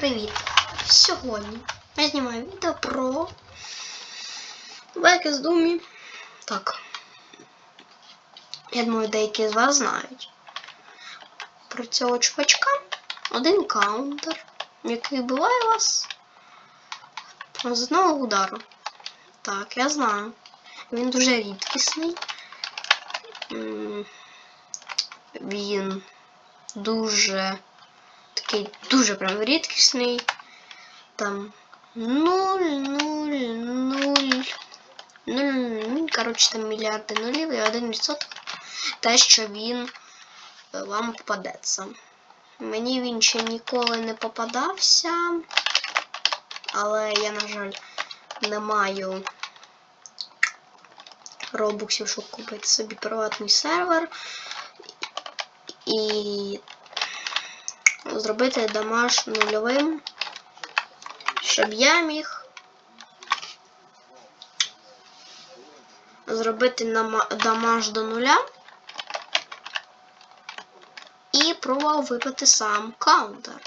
Привіт! Сьогодні я знімаю відео про байки з Думі. Так. Я думаю, деякі з вас знають. Про цього чувачка один каунтер, який вбиває вас з одного удару. Так, я знаю. Він дуже рідкісний. Він дуже такий дуже прям рідкісний. Там 0, 0, 0, 0, коротше, там мільярди нулів і 1% те, що він е, вам попадеться. Мені він ще ніколи не попадався, але я, на жаль, не маю робоксів, щоб купити собі приватний сервер. І зробити дамаж нульовим, щоб я міг зробити дамаж до нуля і пробував випити сам каунтер.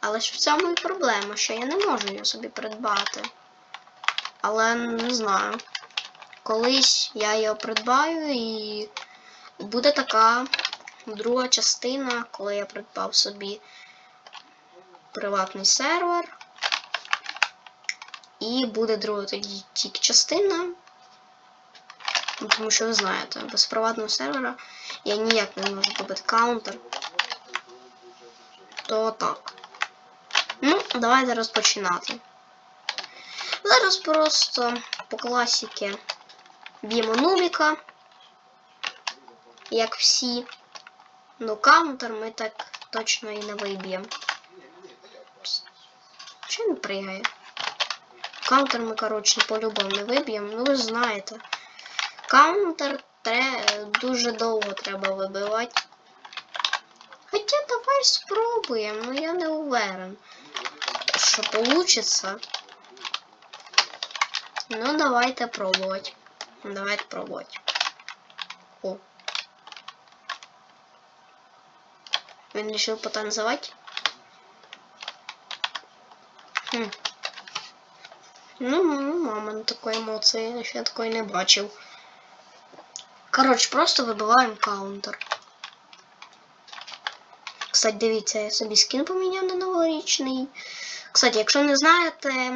Але ж в цьому і проблема, що я не можу його собі придбати. Але не знаю. Колись я його придбаю і буде така друга частина, коли я придбав собі приватний сервер. І буде друга тоді тільки частина. Тому що ви знаєте, без приватного сервера я ніяк не можу купити каунтер. То так. Ну, давайте розпочинати. Зараз просто по класіки б'ємо нубіка, як всі. Ну, каунтер ми так точно і не виб'ємо. Що він пригає? Каунтер ми, коротше, по-любому не виб'ємо. Ну, ви знаєте. Каунтер тре... дуже довго треба вибивати. Хоча давай спробуємо, ну я не уверен, що получится. Ну, давайте пробувати. Давайте пробувати. Він решил потанцевать. Ну, ну, мама, ну такої емоції, я ще такої не бачив. Коротше, просто вибиваємо каунтер. Кстати, дивіться, я собі скін поміняв на новорічний. Кстати, якщо не знаєте,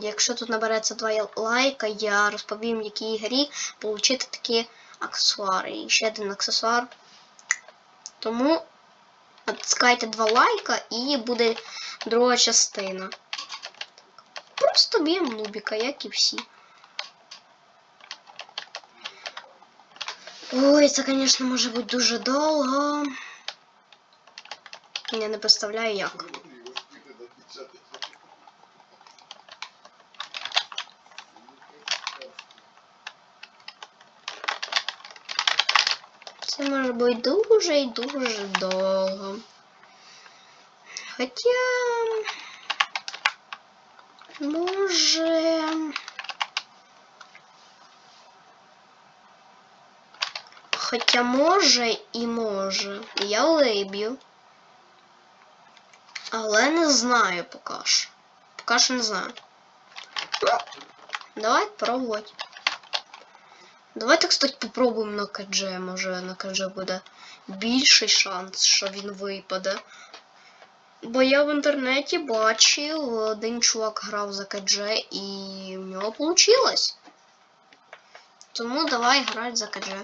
якщо тут набереться два лайка, я розповім, в якій грі отримати такі аксесуари. І ще один аксесуар. Тому натискайте два лайка і буде друга частина. Просто б'ємо нубіка, як і всі. Ой, це, звісно, може бути дуже довго. Я не представляю як. Це може бути дуже і дуже довго. Хоча. Може. Хоча може і може. Я виб'ю. Але не знаю поки що. Поки що не знаю. Давай пробувати. Давайте, кстати, попробуємо на КДЖ. Може на КДЖ буде більший шанс, що він випаде. Бо я в інтернеті бачив, один чувак грав за КДЖ і в нього вийшло. Тому давай грати за КДЖ.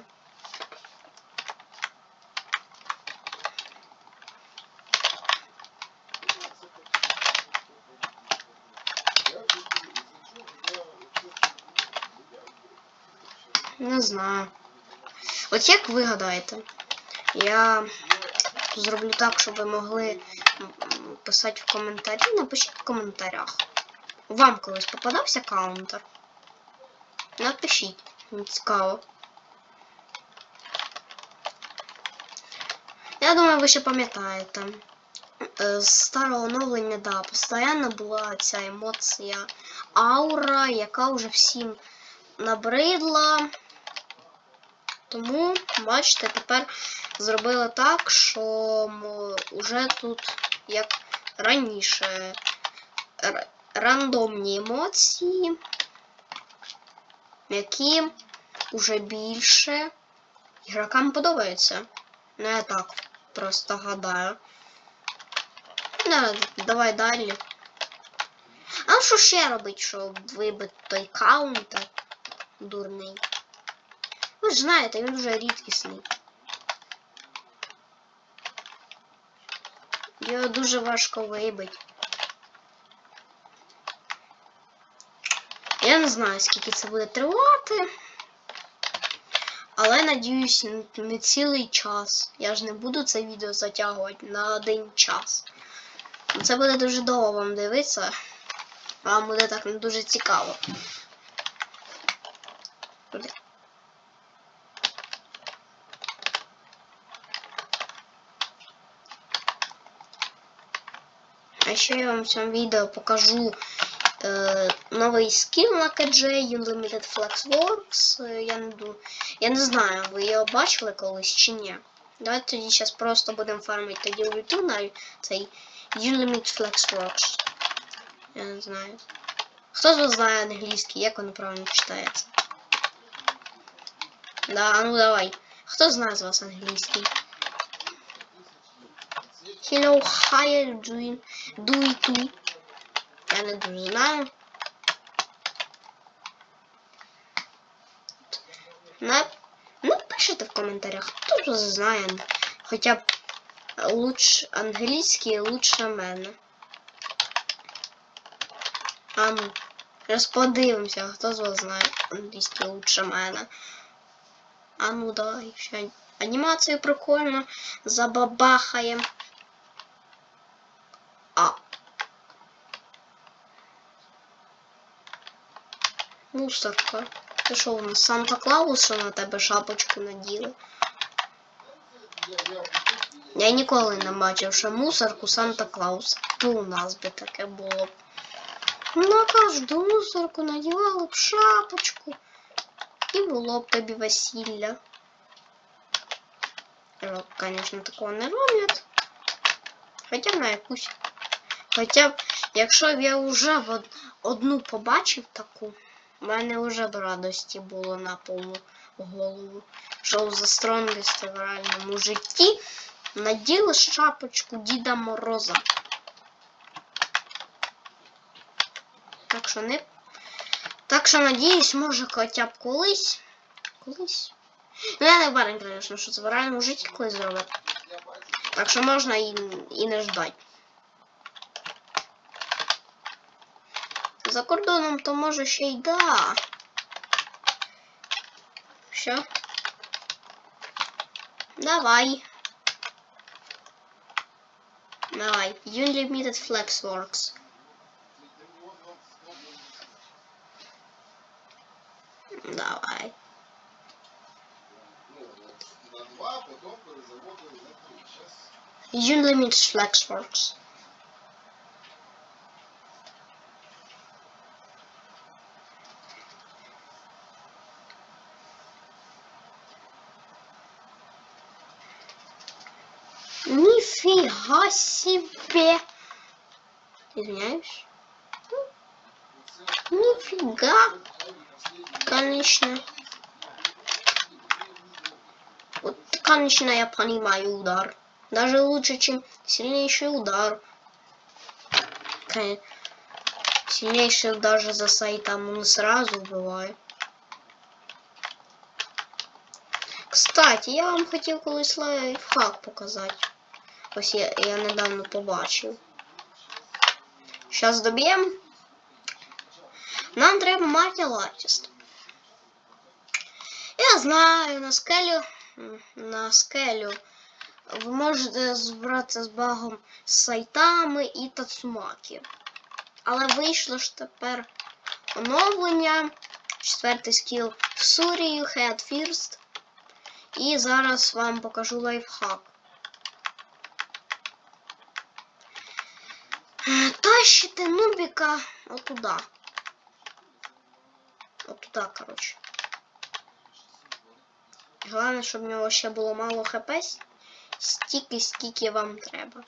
Не знаю. От як ви гадаєте? Я зроблю так, щоб ви могли писати в коментарі. Напишіть в коментарях. Вам колись попадався каунтер? Напишіть. Мені цікаво. Я думаю, ви ще пам'ятаєте. Е, З старого оновлення, да, постійно була ця емоція аура, яка вже всім набридла. Тому, бачите, тепер зробили так, що м, уже тут як раніше. Рандомні емоції, які уже більше ігрокам подобаються. Ну, я так просто гадаю. Да, давай далі. А що ще робить, щоб вибити той каунтер дурний? Ви ж знаєте, він вже рідкісний. Його дуже важко вибити. Я не знаю, скільки це буде тривати. Але надіюсь, не цілий час. Я ж не буду це відео затягувати на один час. Це буде дуже довго вам дивитися. Вам буде так не дуже цікаво. А ще я вам в цьому відео покажу е, новий скін на KJ Unlimited Flexworks. Я не, я не знаю, ви його бачили колись чи ні. Давайте зараз просто будемо фармити тоді ульту на цей Unlimited Flexworks. Я не знаю. Хто з вас знає англійський, як воно правильно читається? Да, ну давай. Хто знає з вас англійський? Hello, how are you doing? To Я не дуже знаю. На... Напишите в коментарях, хто ж знає хоча б луч... англійський лучше мене. А ну, зараз подивимося, хто з вас знає англійський лучше мене. А ну давай, ще анімацію прикольно забабахаємо. А. Мусорка. Ти що, у нас Санта Клауса на тебе шапочку наділи? Я ніколи не бачив, що мусорку Санта Клауса. То у нас би таке було. На кожну мусорку надівали б шапочку. І було б тобі весілля. Ну, Звісно, такого не роблять. Хоча на якусь. Хоча якщо б я вже одну побачив таку, в мене вже б радості було на повну голову. Що за стронгості в реальному житті наділи шапочку Діда Мороза. Так що не. Так що надіюсь, може хоча б колись. Колись. Ну я не впевнений, звісно, що це в реальному житті колись зроблять. Так що можна і, і не ждать. За кордоном то може ще й да. Що? Давай. Давай. Unlimited Flexworks. Давай. Ну, на два, себе! Извиняюсь. Нифига! Конечно. Вот, конечно, я понимаю удар. Даже лучше, чем сильнейший удар. Сильнейший даже за сайтом он сразу убивает. Кстати, я вам хотів колись лайфхак показати. Ось я, я недавно побачив. Зараз доб'ємо. Нам треба мати латіст. Я знаю, на скелю. На скелю ви можете збиратися з багом з сайтами і Тацумакі. Але вийшло ж тепер оновлення. Четвертий скіл в Сурію, Head First. І зараз вам покажу лайфхак. Тащите нубіка отуда. Отуда, коротше. Головне, щоб в нього ще було мало хп, стільки, скільки вам треба.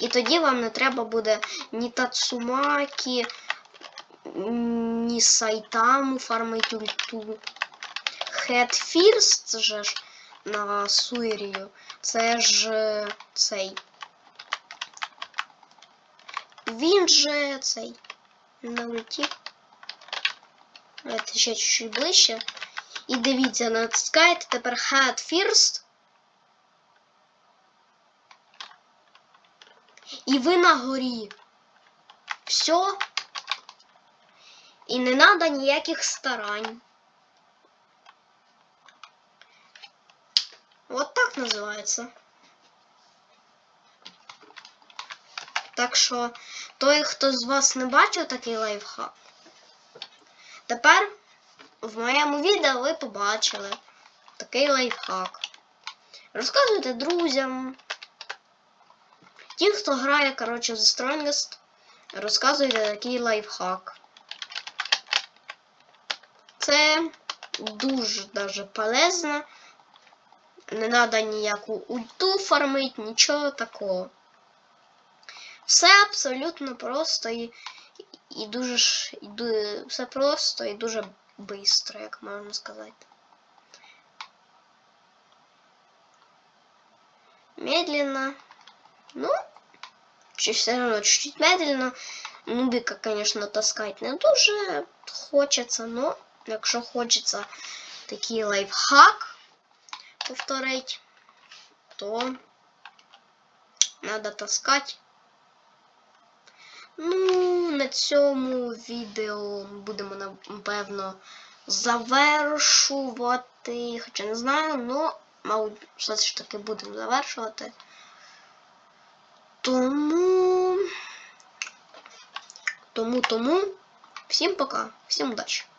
І тоді вам не треба буде ні Тацумакі, ні Сайтаму фармить ульту. Хедфірст же ж на Суєрію. Це ж е, цей. Він же цей. На ульті. Давайте ще чуть-чуть ближче. І дивіться, натискаєте тепер Head First. І ви на горі. Все. І не треба ніяких старань. От так називається. Так що той, хто з вас не бачив такий лайфхак, тепер в моєму відео ви побачили такий лайфхак. Розказуйте друзям. Ті, хто грає, коротше, The Strongest, розказуйте такий лайфхак. Це дуже даже полезно. Не треба ніяку ульту фармить, нічого такого. Все абсолютно просто і, і дуже і, все просто і дуже швидко, як можна сказати. Медленно. Ну, чи все равно чуть-чуть медленно. Нубика, конечно, таскать не дуже хочеться, но якщо хочеться такий лайфхак повторить, то надо таскати. Ну, на цьому відео будемо напевно завершувати. Хоча не знаю, ну, мабуть, все ж таки будемо завершувати. Тому. Тому, тому. Всім пока, всім удачі!